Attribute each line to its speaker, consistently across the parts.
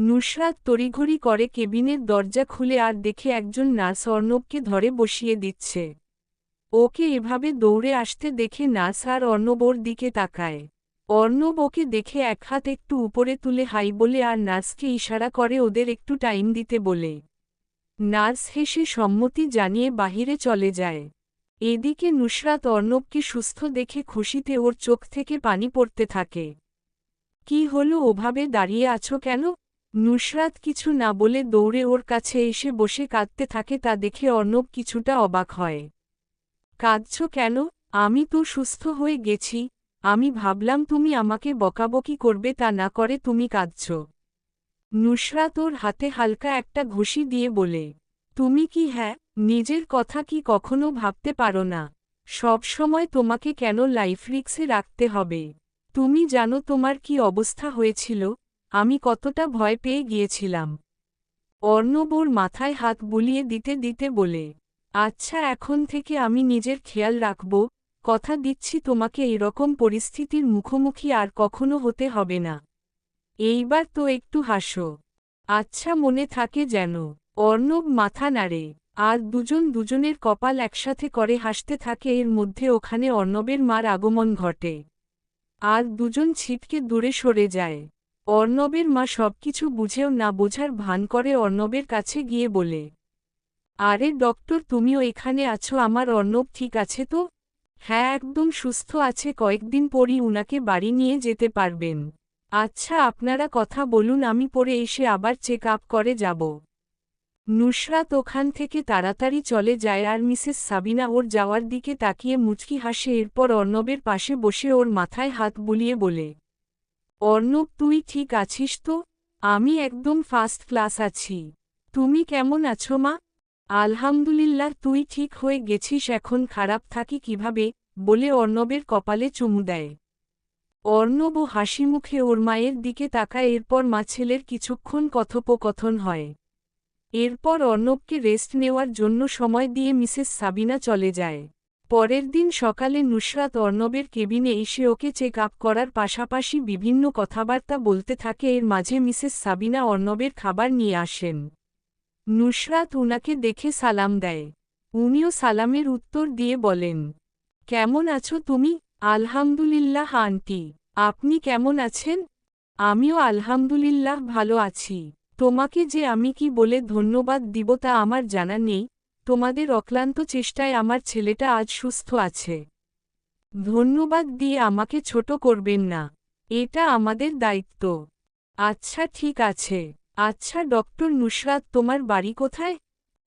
Speaker 1: নুসরাত তড়িঘড়ি করে কেবিনের দরজা খুলে আর দেখে একজন নার্স অর্ণবকে ধরে বসিয়ে দিচ্ছে। ওকে এভাবে দৌড়ে আসতে দেখে নার্স আর অর্ণব দিকে তাকায়। অর্ণব ওকে দেখে এক হাত একটু উপরে তুলে হাই বলে আর নার্সকে ইশারা করে ওদের একটু টাইম দিতে বলে। নার্স হেসে সম্মতি জানিয়ে বাহিরে চলে যায়। এদিকে নুসরাত অর্ণবকে সুস্থ দেখে খুশিতে ওর চোখ থেকে পানি পড়তে থাকে। কি হলো? ওভাবে দাঁড়িয়ে আছো কেন? নুসরাত কিছু না বলে দৌড়ে ওর কাছে এসে বসে কাঁদতে থাকে তা দেখে অর্ণব কিছুটা অবাক হয়। কাঁদছ কেন? আমি তো সুস্থ হয়ে গেছি। আমি ভাবলাম তুমি আমাকে বকাবকি করবে তা না করে তুমি কাঁদছ। নুসরাত ওর হাতে হালকা একটা ঘুষি দিয়ে বলে, তুমি কি হ্যাঁ? নিজের কথা কি কখনো ভাবতে পারো না। সব সময় তোমাকে কেন লাইফ রিক্সে রাখতে হবে? তুমি জানো তোমার কি অবস্থা হয়েছিল? আমি কতটা ভয় পেয়ে গিয়েছিলাম। অর্ণব ওর মাথায় হাত বুলিয়ে দিতে দিতে বলে আচ্ছা এখন থেকে আমি নিজের খেয়াল রাখব, কথা দিচ্ছি তোমাকে এরকম পরিস্থিতির মুখোমুখি আর কখনো হতে হবে না। এইবার তো একটু হাসো। আচ্ছা মনে থাকে যেন অর্ণব মাথা নাড়ে, আর দুজন দুজনের কপাল একসাথে করে হাসতে থাকে। এর মধ্যে ওখানে অর্ণবের মার আগমন ঘটে। আর দুজন ছিটকে দূরে সরে যায়। অর্ণবের মা সবকিছু বুঝেও না বোঝার ভান করে অর্ণবের কাছে গিয়ে বলে, আরে ডক্টর, তুমিও এখানে আছো, আমার অর্ণব ঠিক আছে তো? হ্যাঁ একদম সুস্থ আছে, কয়েকদিন পরই উনাকে বাড়ি নিয়ে যেতে পারবেন। আচ্ছা আপনারা কথা বলুন, আমি পরে এসে আবার চেক আপ করে যাব। নুসরাত ওখান থেকে তাড়াতাড়ি চলে যায় আর মিসেস সাবিনা ওর যাওয়ার দিকে তাকিয়ে মুচকি হাসে, এরপর অর্ণবের পাশে বসে ওর মাথায় হাত বুলিয়ে বলে অর্ণব, তুই ঠিক আছিস তো? আমি একদম ফার্স্ট ক্লাস আছি। তুমি কেমন আছো মা? আলহামদুলিল্লাহ, তুই ঠিক হয়ে গেছিস, এখন খারাপ থাকি কীভাবে? বলে অর্ণবের কপালে চুমু দেয়। অর্ণব ও হাসি মুখে ওর মায়ের দিকে তাকায়, এরপর মা ছেলের কিছুক্ষণ কথোপকথন হয়। এরপর অর্ণবকে রেস্ট নেওয়ার জন্য সময় দিয়ে মিসেস সাবিনা চলে যায়। পরের দিন সকালে নুসরাত অর্ণবের কেবিনে এসে ওকে চেক আপ করার পাশাপাশি বিভিন্ন কথাবার্তা বলতে থাকে। এর মাঝে মিসেস সাবিনা অর্ণবের খাবার নিয়ে আসেন। নুসরাত উনাকে দেখে সালাম দেয়। উনিও সালামের উত্তর দিয়ে বলেন, কেমন আছো তুমি? আলহামদুলিল্লাহ, আন্টি। আপনি কেমন আছেন? আমিও আলহামদুলিল্লাহ, ভালো আছি। তোমাকে যে আমি কি বলে ধন্যবাদ দিব তা আমার জানা নেই। তোমাদের অক্লান্ত চেষ্টায় আমার ছেলেটা আজ সুস্থ আছে। ধন্যবাদ দিয়ে আমাকে ছোট করবেন না। এটা আমাদের দায়িত্ব। আচ্ছা ঠিক আছে। আচ্ছা ডক্টর নুসরাত, তোমার বাড়ি কোথায়?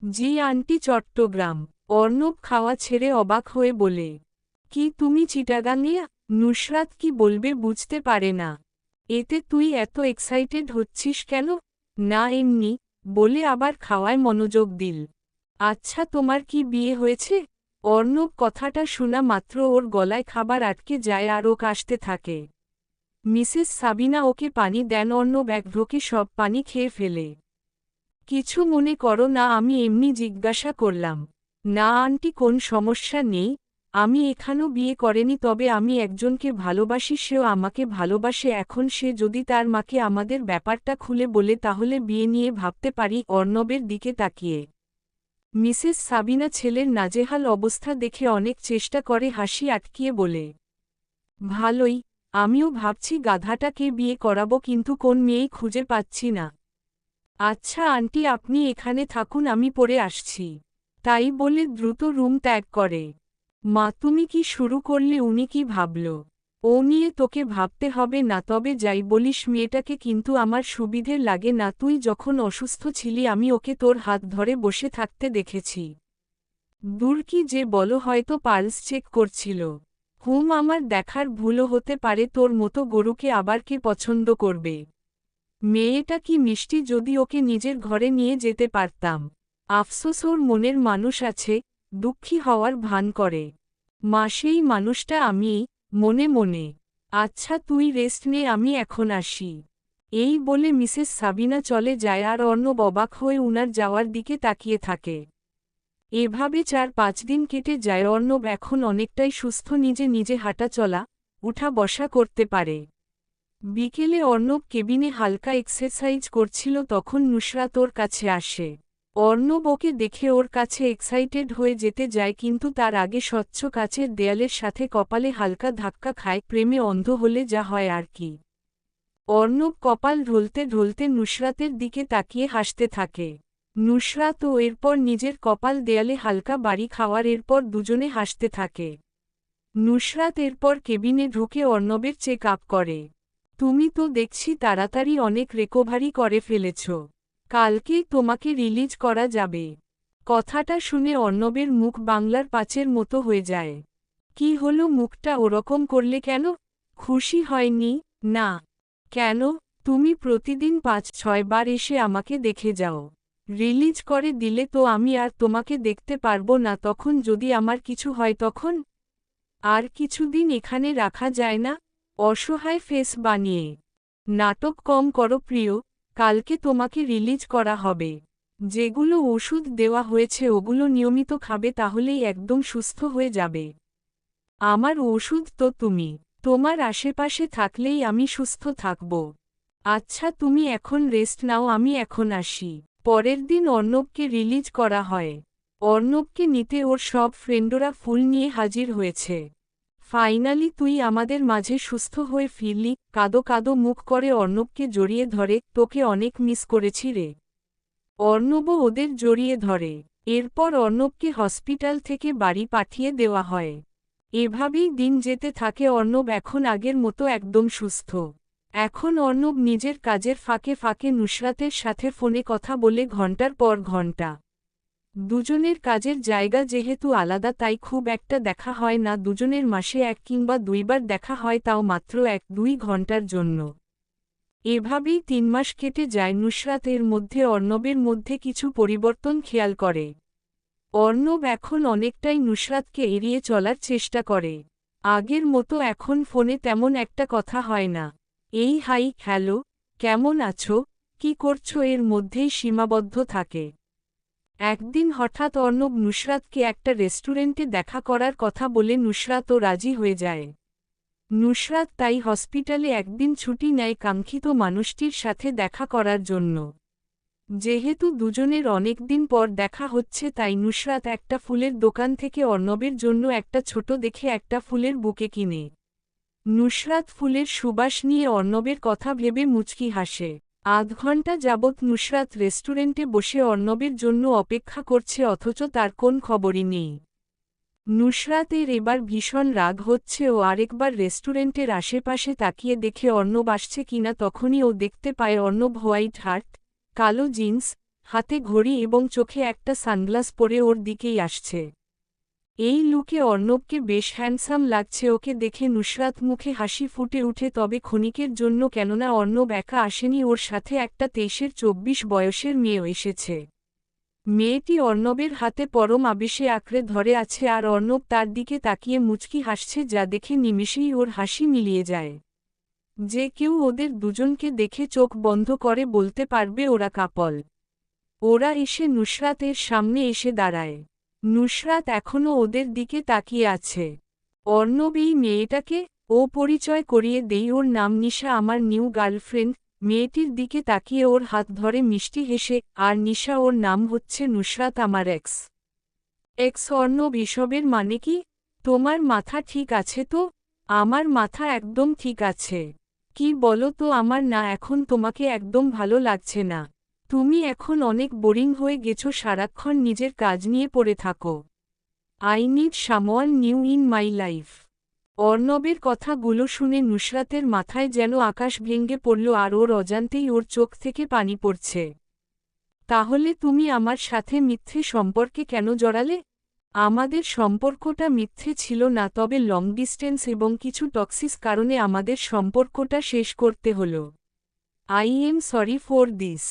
Speaker 1: জি, আন্টি চট্টগ্রাম। অর্ণব খাওয়া ছেড়ে অবাক হয়ে বলে, কি তুমি চিটাগাঙ্গিয়া নুসরাত কি বলবে বুঝতে পারে না। এতে তুই এত এক্সাইটেড হচ্ছিস কেন? না, এমনি। বলে আবার খাওয়ায় মনোযোগ দিল। আচ্ছা তোমার কি বিয়ে হয়েছে? অর্ণব কথাটা শোনা মাত্র ওর গলায় খাবার আটকে যায় আর ও কাশতে থাকে। মিসেস সাবিনা ওকে পানি দেন, অর্ণব এক সব পানি খেয়ে ফেলে। কিছু মনে করো না, আমি এমনি জিজ্ঞাসা করলাম। না, আন্টি, কোন সমস্যা নেই। আমি এখানেও বিয়ে করেনি, তবে আমি একজনকে ভালোবাসি, সেও আমাকে ভালোবাসে। এখন সে যদি তার মাকে আমাদের ব্যাপারটা খুলে বলে, তাহলে বিয়ে নিয়ে ভাবতে পারি, অর্ণবের দিকে তাকিয়ে। মিসেস সাবিনা ছেলের নাজেহাল অবস্থা দেখে অনেক চেষ্টা করে হাসি আটকিয়ে বলে, ভালোই, আমিও ভাবছি গাধাটাকে বিয়ে করাবো কিন্তু কোন মেয়েই খুঁজে পাচ্ছি না। আচ্ছা আন্টি আপনি এখানে থাকুন, আমি পরে আসছি। তাই বলে দ্রুত রুম ত্যাগ করে। মা, তুমি কি শুরু করলে? উনি কি ভাবল। ও নিয়ে তোকে ভাবতে হবে না, তবে যাই বলিস মেয়েটাকে কিন্তু আমার সুবিধের লাগে না, তুই যখন অসুস্থ ছিলি আমি ওকে তোর হাত ধরে বসে থাকতে দেখেছি। দূর কি যে বলো হয়তো পালস চেক করছিল। হুম, আমার দেখার ভুলও হতে পারে, তোর মতো গরুকে আবার কে পছন্দ করবে? মেয়েটা কি মিষ্টি যদি ওকে নিজের ঘরে নিয়ে যেতে পারতাম? আফসোস, ওর মনের মানুষ আছে, দুঃখী হওয়ার ভান করে। মা, সেই মানুষটা আমি মনে মনে আচ্ছা তুই রেস্ট নে, আমি এখন আসি। এই বলে মিসেস সাবিনা চলে যায় আর অর্ণব অবাক হয়ে উনার যাওয়ার দিকে তাকিয়ে থাকে। এভাবে চার পাঁচ দিন কেটে যায়, অর্ণব এখন অনেকটাই সুস্থ, নিজে নিজে হাঁটা চলা, উঠা বসা করতে পারে। বিকেলে অর্ণব কেবিনে হালকা এক্সারসাইজ করছিল, তখন নুসরাত ওর কাছে আসে। অর্ণব ওকে দেখে ওর কাছে এক্সাইটেড হয়ে যেতে যায় কিন্তু তার আগে স্বচ্ছ কাচের দেয়ালের সাথে কপালে হালকা ধাক্কা খায়, প্রেমে অন্ধ হলে যা হয় আর কি। অর্ণব কপাল ঢলতে ঢলতে নুসরাতের দিকে তাকিয়ে হাসতে থাকে। নুসরাত ও এরপর নিজের কপাল দেয়ালে হালকা বাড়ি খাওয়ার এরপর দুজনে হাসতে থাকে। নুসরাত এরপর কেবিনে ঢুকে অর্ণবের চেক আপ করে। তুমি তো দেখছি তাড়াতাড়ি অনেক রেকোভারি করে ফেলেছ। কালকেই তোমাকে রিলিজ করা যাবে। কথাটা শুনে অর্ণবের মুখ বাংলার পাঁচের মতো হয়ে যায়। কি হলো মুখটা ওরকম করলে কেন? খুশি হয়নি? না। কেন? তুমি প্রতিদিন পাঁচ, ছয় বার এসে আমাকে দেখে যাও। রিলিজ করে দিলে তো আমি আর তোমাকে দেখতে পারব না, তখন যদি আমার কিছু হয় তখন? আর কিছুদিন এখানে রাখা যায় না? অসহায় ফেস বানিয়ে। নাটক কম করো প্রিয়। কালকে তোমাকে রিলিজ করা হবে। যেগুলো ওষুধ দেওয়া হয়েছে, ওগুলো নিয়মিত খাবে, তাহলেই একদম সুস্থ হয়ে যাবে। আমার ওষুধ তো তুমি। তোমার আশেপাশে থাকলেই আমি সুস্থ থাকব। আচ্ছা তুমি এখন রেস্ট নাও, আমি এখন আসি। পরের দিন অর্ণবকে রিলিজ করা হয়। অর্ণবকে নিতে ওর সব ফ্রেন্ডরা ফুল নিয়ে হাজির হয়েছে। ফাইনালি তুই আমাদের মাঝে সুস্থ হয়ে ফিরলি, কাদো কাদো মুখ করে অর্ণবকে জড়িয়ে ধরে, তোকে অনেক মিস করেছি রে। অর্ণবও ওদের জড়িয়ে ধরে। এরপর অর্ণবকে হসপিটাল থেকে বাড়ি পাঠিয়ে দেওয়া হয়। এভাবেই দিন যেতে থাকে, অর্ণব এখন আগের মতো একদম সুস্থ। এখন অর্ণব নিজের কাজের ফাঁকে ফাঁকে নুসরাতের সাথে ফোনে কথা বলে ঘণ্টার পর ঘণ্টা। দুজনের কাজের জায়গা যেহেতু আলাদা, তাই খুব একটা দেখা হয় না। দুজনের মাসে এক কিংবা দুইবার দেখা হয়, তাও মাত্র এক, দুই ঘণ্টার জন্য। এভাবেই তিন মাস কেটে যায়। নুসরাত এর মধ্যে, অর্ণবের মধ্যে কিছু পরিবর্তন খেয়াল করে। অর্ণব এখন অনেকটাই নুসরাতকে এড়িয়ে চলার চেষ্টা করে। আগের মতো এখন ফোনে তেমন একটা কথা হয় না। এই, হাই, হ্যালো, কেমন আছো? কি করছ? এর মধ্যেই সীমাবদ্ধ থাকে। একদিন হঠাৎ অর্ণব নুসরাতকে একটা রেস্টুরেন্টে দেখা করার কথা বলে নুসরাতও রাজি হয়ে যায়। নুসরাত তাই হসপিটালে একদিন ছুটি নেয় কাঙ্ক্ষিত মানুষটির সাথে দেখা করার জন্য। যেহেতু দুজনের অনেকদিন পর দেখা হচ্ছে তাই নুসরাত একটা ফুলের দোকান থেকে অর্ণবের জন্য একটা ছোট দেখে একটা ফুলের বুকে কিনে। নুসরাত ফুলের সুবাস নিয়ে অর্ণবের কথা ভেবে মুচকি হাসে। আধ ঘণ্টা যাবৎ নুসরাত রেস্টুরেন্টে বসে অর্ণবের জন্য অপেক্ষা করছে অথচ তার কোন খবরই নেই। নুসরাতের এবার ভীষণ রাগ হচ্ছে ও আরেকবার রেস্টুরেন্টের আশেপাশে তাকিয়ে দেখে অর্ণব আসছে কিনা তখনই ও দেখতে পায় অর্ণব হোয়াইট হার্ট, কালো জিন্স, হাতে ঘড়ি এবং চোখে একটা সানগ্লাস পরে ওর দিকেই আসছে। এই লুকে অর্ণবকে বেশ হ্যান্ডসাম লাগছে, ওকে দেখে নুসরাত মুখে হাসি ফুটে উঠে তবে ক্ষণিকের জন্য কেননা অর্ণব একা আসেনি, ওর সাথে একটা তেইশের চব্বিশ বয়সের মেয়েও এসেছে। মেয়েটি অর্ণবের হাতে পরম আবেশে আঁকড়ে ধরে আছে আর অর্ণব তার দিকে তাকিয়ে মুচকি হাসছে, যা দেখে নিমিষেই ওর হাসি মিলিয়ে যায়। যে কেউ ওদের দুজনকে দেখে চোখ বন্ধ করে বলতে পারবে, ওরা কাপল। ওরা এসে নুসরাতের সামনে এসে দাঁড়ায়। নুসরাত এখনও ওদের দিকে তাকিয়ে আছে। অর্ণব এই মেয়েটাকে ও পরিচয় করিয়ে দেই ওর নাম নিশা আমার নিউ গার্লফ্রেন্ড, মেয়েটির দিকে তাকিয়ে ওর হাত ধরে মিষ্টি হেসে, আর নিশা ওর নাম হচ্ছে নুসরাত আমার এক্স। এক্স অর্ণব এসবের মানে কি? তোমার মাথা ঠিক আছে তো? আমার মাথা একদম ঠিক আছে। কি বলো তো আমার না এখন তোমাকে একদম ভালো লাগছে না। তুমি এখন অনেক বোরিং হয়ে গেছো, সারাক্ষণ নিজের কাজ নিয়ে পড়ে থাকো। I need someone new in my life অর্ণবের কথাগুলো শুনে নুসরাতের মাথায় যেন আকাশ ভেঙ্গে পড়ল আর ওর অজান্তেই ওর চোখ থেকে পানি পড়ছে। তাহলে তুমি আমার সাথে মিথ্যে সম্পর্কে কেন জড়ালে? আমাদের সম্পর্কটা মিথ্যে ছিল না, তবে লং ডিস্টেন্স এবং কিছু টক্সিস কারণে আমাদের সম্পর্কটা শেষ করতে হল। I am sorry for this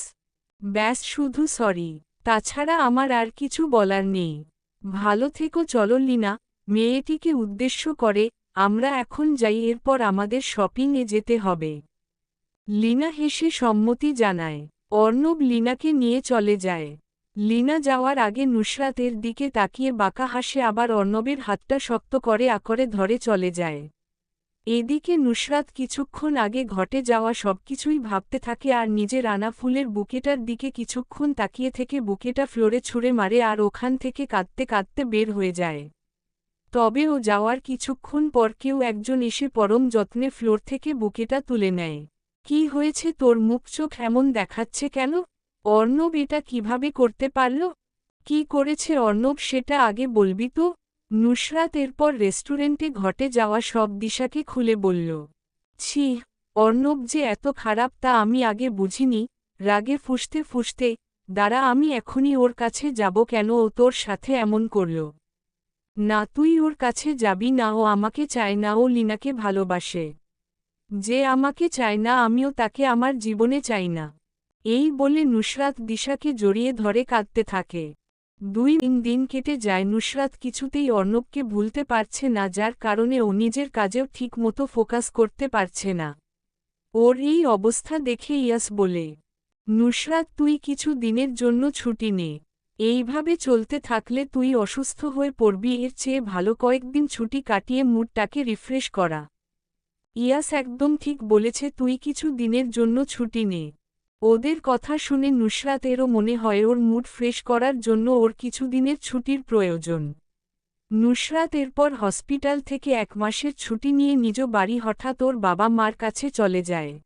Speaker 1: ব্যাস শুধু সরি। তাছাড়া আমার আর কিছু বলার নেই। ভালো থেকো, চলো লিনা। মেয়েটিকে উদ্দেশ্য করে আমরা এখন যাই, এরপর আমাদের শপিংয়ে যেতে হবে। লিনা হেসে সম্মতি জানায়। অর্ণব লিনাকে নিয়ে চলে যায়। লিনা যাওয়ার আগে নুসরাতের দিকে তাকিয়ে বাঁকা হাসে, আবার অর্ণবের হাতটা শক্ত করে আকরে ধরে চলে যায়। এদিকে নুসরাত কিছুক্ষণ আগে ঘটে যাওয়া সবকিছুই ভাবতে থাকে আর নিজের আনা ফুলের বুকেটার দিকে কিছুক্ষণ তাকিয়ে থেকে বুকেটা ফ্লোরে ছুঁড়ে মারে আর ওখান থেকে কাঁদতে কাঁদতে বের হয়ে যায়। তবে ও যাওয়ার কিছুক্ষণ পর কেউ একজন এসে পরম যত্নে ফ্লোর থেকে বুকেটা তুলে নেয়। কি হয়েছে তোর মুখ চোখ এমন দেখাচ্ছে কেন? অর্ণব এটা কীভাবে করতে পারল? কি করেছে অর্ণব সেটা আগে বলবি তো? নুসরাত এরপর রেস্টুরেন্টে ঘটে যাওয়া সব দিশাকে খুলে বলল, ছি, অর্ণব যে এত খারাপ তা আমি আগে বুঝিনি, রাগে ফুসতে ফুসতে, দাঁড়া আমি এখনই ওর কাছে যাব কেন ও তোর সাথে এমন করল। না তুই ওর কাছে যাবি না ও আমাকে চায় না ও লিনাকে ভালোবাসে। যে আমাকে চায় না আমিও তাকে আমার জীবনে চাই না। এই বলে নুসরাত দিশাকে জড়িয়ে ধরে কাঁদতে থাকে। দুই তিন দিন কেটে যায়, নুসরাত কিছুতেই অর্ণবকে ভুলতে পারছে না, যার কারণে ও নিজের কাজেও ঠিকমতো ফোকাস করতে পারছে না। ওর এই অবস্থা দেখে ইয়াস বলে, নুসরাত, তুই কিছু দিনের জন্য ছুটি নে। এইভাবে চলতে থাকলে তুই অসুস্থ হয়ে পড়বি, এর চেয়ে ভালো কয়েকদিন ছুটি কাটিয়ে মুডটাকে রিফ্রেশ করা। ইয়াস একদম ঠিক বলেছে, তুই কিছু দিনের জন্য ছুটি নে। ওদের কথা শুনে নুসরাতেরও মনে হয় ওর মুড ফ্রেশ করার জন্য ওর কিছুদিনের ছুটির প্রয়োজন। নুসরাত এরপর হসপিটাল থেকে এক মাসের ছুটি নিয়ে নিজ বাড়ি হঠাৎ ওর বাবা মার কাছে চলে যায়।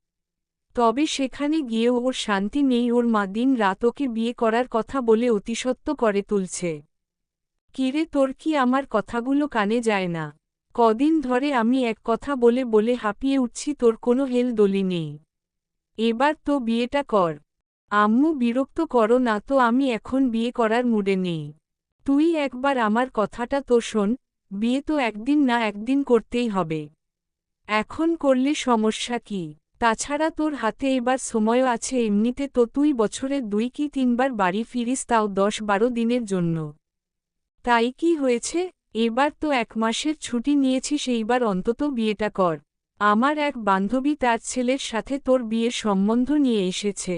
Speaker 1: তবে সেখানে গিয়েও ওর শান্তি নেই, ওর মা দিন রাত ওকে বিয়ে করার কথা বলে অতিসত্ত্ব করে তুলছে। কিরে, তোর কি আমার কথাগুলো কানে যায় না? কদিন ধরে আমি এক কথা বলে বলে হাঁপিয়ে উঠছি, তোর কোনো হেল দলি নেই। এবার তো বিয়েটা কর। আম্মু, বিরক্ত করো না তো, আমি এখন বিয়ে করার মুডে নেই। তুই একবার আমার কথাটা তো শোন, বিয়ে তো একদিন না একদিন করতেই হবে। এখন করলে সমস্যা কি? তাছাড়া তোর হাতে এবার সময় আছে, এমনিতে তো তুই বছরে দুই কি তিনবার বাড়ি ফিরিস, তাও দশ বারো দিনের জন্য। তাই কি হয়েছে? এবার তো এক মাসের ছুটি নিয়েছিস, এইবার অন্তত বিয়েটা কর। আমার এক বান্ধবী তার ছেলের সাথে তোর বিয়ের সম্বন্ধ নিয়ে এসেছে।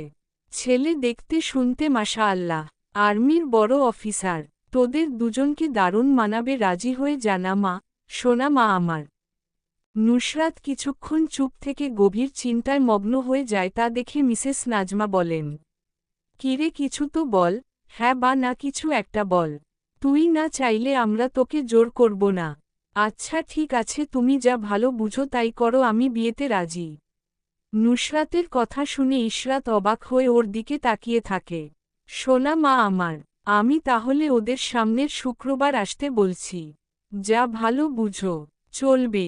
Speaker 1: ছেলে দেখতে শুনতে মাশা আল্লাহ আর্মির বড় অফিসার। তোদের দুজনকে দারুণ মানাবে রাজি হয়ে জানা মা, সোনা মা আমার। নুসরাত কিছুক্ষণ চুপ থেকে গভীর চিন্তায় মগ্ন হয়ে যায় তা দেখে মিসেস নাজমা বলেন, কিরে, কিছু তো বল। হ্যাঁ বা না, কিছু একটা বল। তুই না চাইলে আমরা তোকে জোর করব না। আচ্ছা ঠিক আছে, তুমি যা ভালো বুঝো তাই করো, আমি বিয়েতে রাজি। নুসরাতের কথা শুনে ইশরাত অবাক হয়ে ওর দিকে তাকিয়ে থাকে। সোনা মা আমার, আমি তাহলে ওদের সামনের শুক্রবার আসতে বলছি। যা ভালো বুঝো, চলবে।